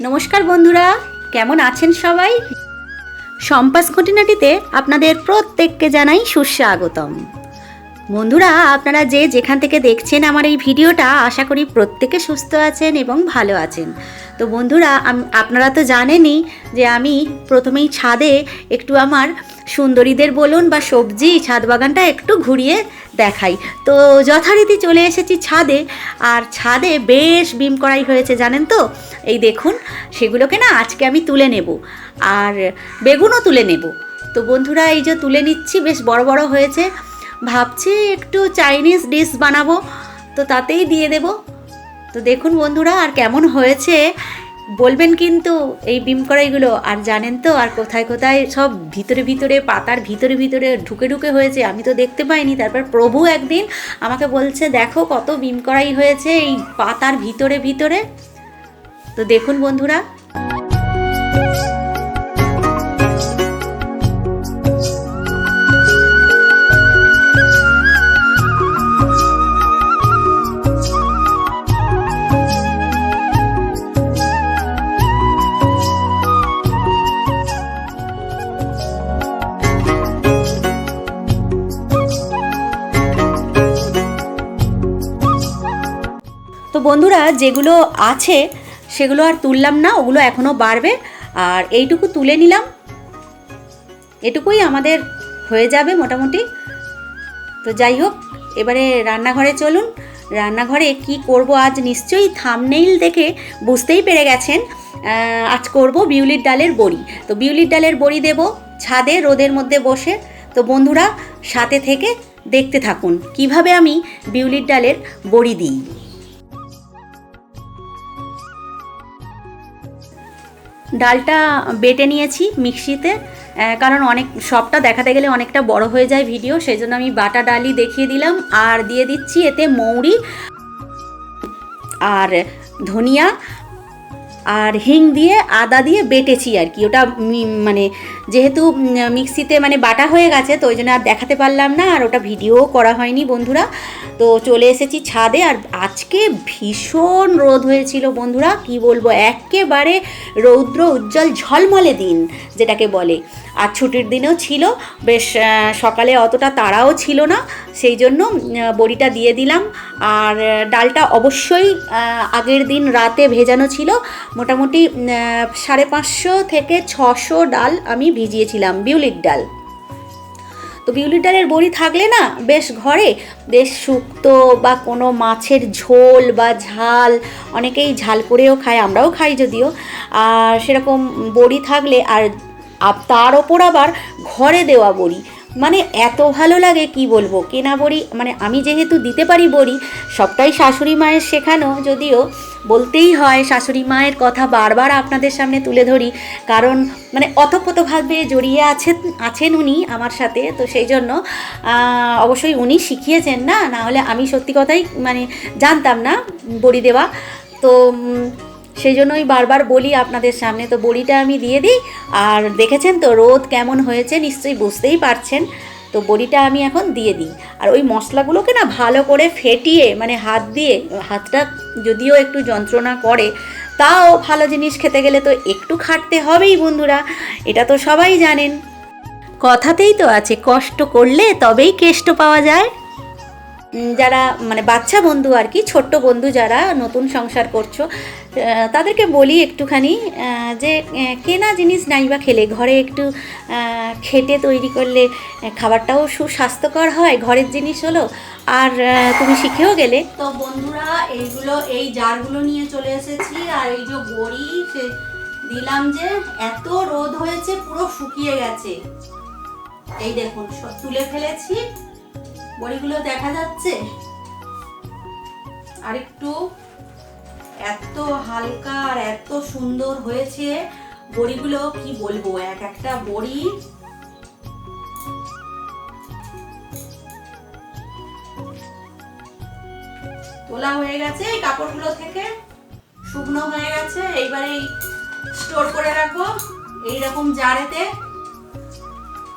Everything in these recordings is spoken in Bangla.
নমস্কার বন্ধুরা কেমন আছেন সবাই? সম্পাস খুঁটিনাটিতে আপনাদের প্রত্যেককে জানাই সুস্বাগতম। বন্ধুরা, আপনারা যে যেখান থেকে দেখছেন আমার এই ভিডিওটা, আশা করি প্রত্যেকে সুস্থ আছেন এবং ভালো আছেন। তো বন্ধুরা আপনারা তো জানেনই যে আমি প্রথমেই ছাদে একটু আমার সুন্দরীদের বলুন বা সবজি, ছাদ বাগানটা একটু ঘুরিয়ে দেখাই। তো যথারীতি চলে এসেছি ছাদে, আর ছাদে বেশ বিম করাই হয়েছে, জানেন তো? এই দেখুন, সেগুলোকে না আজকে আমি তুলে নেব, আর বেগুনও তুলে নেব। তো বন্ধুরা, এই যে তুলে নিচ্ছি, বেশ বড় বড় হয়েছে। ভাবছি একটু চাইনিজ ডিশ বানাবো, তো তাতেই দিয়ে দেব। তো দেখুন বন্ধুরা আর কেমন হয়েছে। বলবেন কিন্তু এই বিম কড়াইগুলো, আর জানেন তো আর কোথায় কোথায় সব ভিতরে ভিতরে, পাতার ভিতরে ভিতরে ঢুকে ঢুকে হয়েছে। আমি তো দেখতে পাইনি। তারপর প্রভু একদিন আমাকে বলছে, দেখো কত বিম কড়াই হয়েছে এই পাতার ভিতরে ভিতরে। তো দেখুন বন্ধুরা বন্ধুরা, যেগুলো আছে, সেগুলো আর তুললাম না, ওগুলো এখনও বাড়বে। আর এইটুকু তুলে নিলাম। এটুকুই আমাদের হয়ে যাবে মোটামুটি। তো যাই হোক, এবারে রান্নাঘরে চলুন। রান্নাঘরে কি করব আজ নিশ্চয়ই থামনেইল দেখে বুঝতেই পেরে গেছেন। আজ করব বিউলির ডালের বড়ি। তো বিউলির ডালের বড়ি দেব ছাদে, রোদের মধ্যে বসে। তো বন্ধুরা, সাথে থেকে দেখতে থাকুন কীভাবে আমি বিউলির ডালের বড়ি দিই। ডালটা বেটে নিয়েছি মিক্সিতে কারণ অনেক, সবটা দেখাতে গেলে অনেকটা বড় হয়ে যায় ভিডিও, সেই জন্য আমি বাটা ডালই দেখিয়ে দিলাম, আর দিয়ে দিচ্ছি এতে মৌরি আর ধনিয়া আর হিং দিয়ে আদা দিয়ে বেটেছি আর কি। ওটা মানে যেহেতু মিক্সিতে মানে বাটা হয়ে গেছে, তো ওই জন্য আর দেখাতে পারলাম না, আর ওটা ভিডিও করা হয়নি বন্ধুরা। তো চলে এসেছি ছাদে, আর আজকে ভীষণ রোদ হয়েছিল বন্ধুরা, কি বলব, একেবারে রৌদ্র উজ্জ্বল ঝলমলে দিন, যেটাকে বলে। আর ছুটির দিনেও ছিল। বেশ সকালে অতটা তাড়াও ছিল না, সেই জন্য বড়িটা দিয়ে দিলাম। আর ডালটা অবশ্যই আগের দিন রাতে ভেজানো ছিল। মোটামুটি সাড়ে পাঁচশো থেকে ছশো ডাল আমি ভিজিয়েছিলাম, বিউলির ডাল। তো বিউলির ডালের বড়ি থাকলে না, বেশ ঘরে বেশ শুক্তো বা কোনো মাছের ঝোল বা ঝাল, অনেকেই ঝাল করেও খায়, আমরাও খাই যদিও। আর সেরকম বড়ি থাকলে, আর আপ- তার ওপর আবার ঘরে দেওয়া বড়ি। মানে এত ভালো লাগে, কি বলব? কেনা বড়ি মানে আমি যেহেতু দিতে পারি বড়ি, সবটাই শাশুড়ি মায়ের শেখানো। যদিও বলতেই হয়, শাশুড়ি মায়ের কথা বারবার আপনাদের সামনে তুলে ধরি। কারণ মানে অতপ্রতভাবে জড়িয়ে আছেন আছেন উনি আমার সাথে। তো সেই জন্য অবশ্যই উনি শিখিয়েছেন না? না হলে আমি সত্যি কথাই মানে জানতাম না বড়ি দেওয়া। তো সেই জন্যই বারবার বলি আপনাদের সামনে। তো বড়িটা আমি দিয়ে দিই। আর দেখেছেন তো, রোদ কেমন হয়েছে নিশ্চয়ই বুঝতেই পারছেন। তো বড়িটা আমি এখন দিয়ে দিই। আর ওই মশলাগুলোকে না ভালো করে ফেটিয়ে মানে হাত দিয়ে, হাতটা যদিও একটু যন্ত্রণা করে, তাও ভালো জিনিস খেতে গেলে তো একটু খাটতে হবেই বন্ধুরা। এটা তো সবাই জানেন। কথাতেই তো আছে, কষ্ট করলে তবেই কেষ্ট পাওয়া যায়। যারা মানে বাচ্চা বন্ধু আর কি, ছোট্ট বন্ধু যারা নতুন সংসার করছ তাদেরকে বলি একটুখানি যে কেনা জিনিস নাই বা খেলে, ঘরে একটু খেটে তৈরি করলে খাবারটাও সুস্বাস্থ্যকর হয়, ঘরের জিনিস হলো, আর তুমি শিখেও গেলে। তো বন্ধুরা, এইগুলো, এই জারগুলো নিয়ে চলে এসেছি, আর এই যে সে দিলাম যে এত রোদ হয়েছে, পুরো শুকিয়ে গেছে। এই দেখুন তুলে ফেলেছি। বড়িগুলো দেখা যাচ্ছে? আর একটু এত হালকা আর এত সুন্দর হয়েছে বড়িগুলো, কি বলব? এক একটা বড়ি। তোলা হয়ে গেছে এই কাপড়গুলো থেকে। শুকনো হয়ে গেছে, এইবারে স্টোর করে রাখব এইরকম জারেতে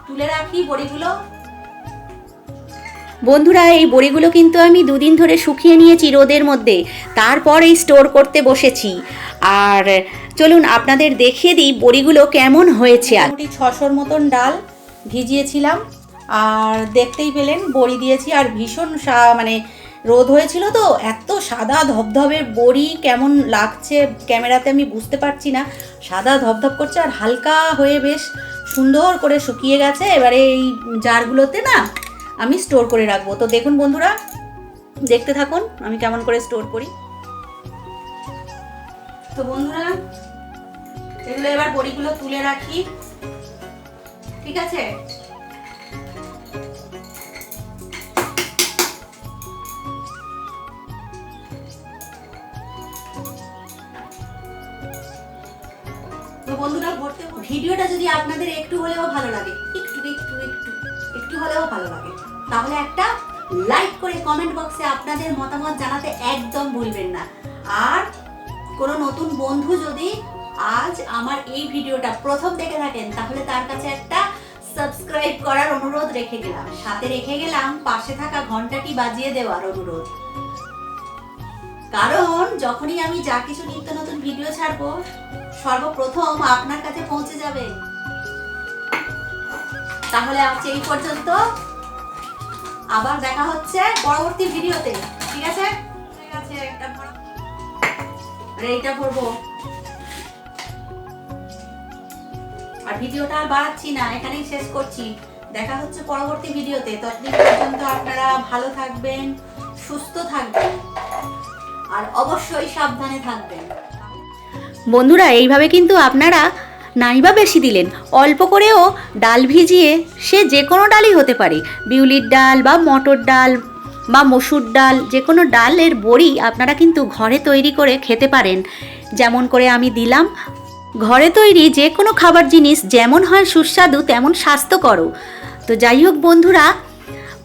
তুলে রাখি বড়িগুলো। বন্ধুরা, এই বড়িগুলো কিন্তু আমি দুদিন ধরে শুকিয়ে নিয়েছি রোদের মধ্যে। তারপর এই স্টোর করতে বসেছি। আর চলুন আপনাদের দেখিয়ে দিই বড়িগুলো কেমন হয়েছে মোটামুটি ছশোর মতন ডাল ভিজিয়েছিলাম। আর দেখতেই পেলেন, বড়ি দিয়েছি। আর ভীষণ মানে রোদ হয়েছিল তো, এত সাদা ধবধবে বড়ি কেমন লাগছে ক্যামেরাতে আমি বুঝতে পারছি না। সাদা ধবধব করছে আর হালকা হয়ে বেশ সুন্দর করে শুকিয়ে গেছে। এবারে এই জারগুলোতে না আমি স্টোর করে রাখব। তো দেখুন বন্ধুরা, দেখতে থাকুন, আমি কেমন করে স্টোর করি। তো বন্ধুরা, এগুলো এবার বড়িগুলো তুলে রাখি। ঠিক আছে? বন্ধুরা, ভিডিওটা যদি আপনাদের একটু হলেও ভালো লাগে, একটু একটু একটু একটু হলেও ভালো লাগে, তাহলে একটা লাইক করে কমেন্ট বক্সে আপনাদের মতামত জানাতে একদম ভুলবেন না। আর কোনো নতুন বন্ধু যদি আজ আমার এই ভিডিওটা প্রথম দেখে থাকেন, তাহলে তার কাছে একটা সাবস্ক্রাইব করার অনুরোধ রেখে গেলাম। সাথে রেখে গেলাম, পাশে থাকা ঘন্টাটি বাজিয়ে দেওয়ার অনুরোধ। কারণ যখনই আমি যা কিছু নিত্য নতুন ভিডিও ছাড়বো সর্বপ্রথম আপনার কাছে পৌঁছে যাবে। তাহলে আজ এই পর্যন্ত। আবার দেখা হচ্ছে পরবর্তী ভিডিওতে। ঠিক আছে? ঠিক আছে একটা আরে এইটা করব আর ভিডিওটা আর বাড়াচ্ছি না, এখানেই শেষ করছি। দেখা হচ্ছে পরবর্তী ভিডিওতে। ততদিন পর্যন্ত আপনারা ভালো থাকবেন, সুস্থ থাকবেন, আর অবশ্যই সাবধানে থাকবেন। বন্ধুরা, এইভাবে কিন্তু আপনারা নাইবা বেশি দিলেন। অল্প করেও ডাল ভিজিয়ে সে যে কোনো ডালই হতে পারে। বিউলির ডাল বা মটর ডাল বা মসুর ডাল, যে কোনো ডালের বড়ি আপনারা কিন্তু ঘরে তৈরি করে খেতে পারেন। যেমন করে আমি দিলাম, ঘরে তৈরি যে কোনো খাবার জিনিস যেমন হয় সুস্বাদু, তেমন স্বাস্থ্যকরও তো যাই হোক বন্ধুরা,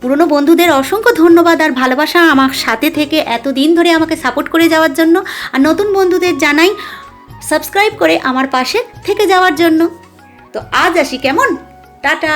পুরনো বন্ধুদের অসংখ্য ধন্যবাদ আর ভালোবাসা আমার সাথে থেকে এতদিন ধরে আমাকে সাপোর্ট করে যাওয়ার জন্য। আর নতুন বন্ধুদের জানাই সাবস্ক্রাইব করে আমার পাশে থেকে যাওয়ার জন্য। তো আজ আসি কেমন? টাটা!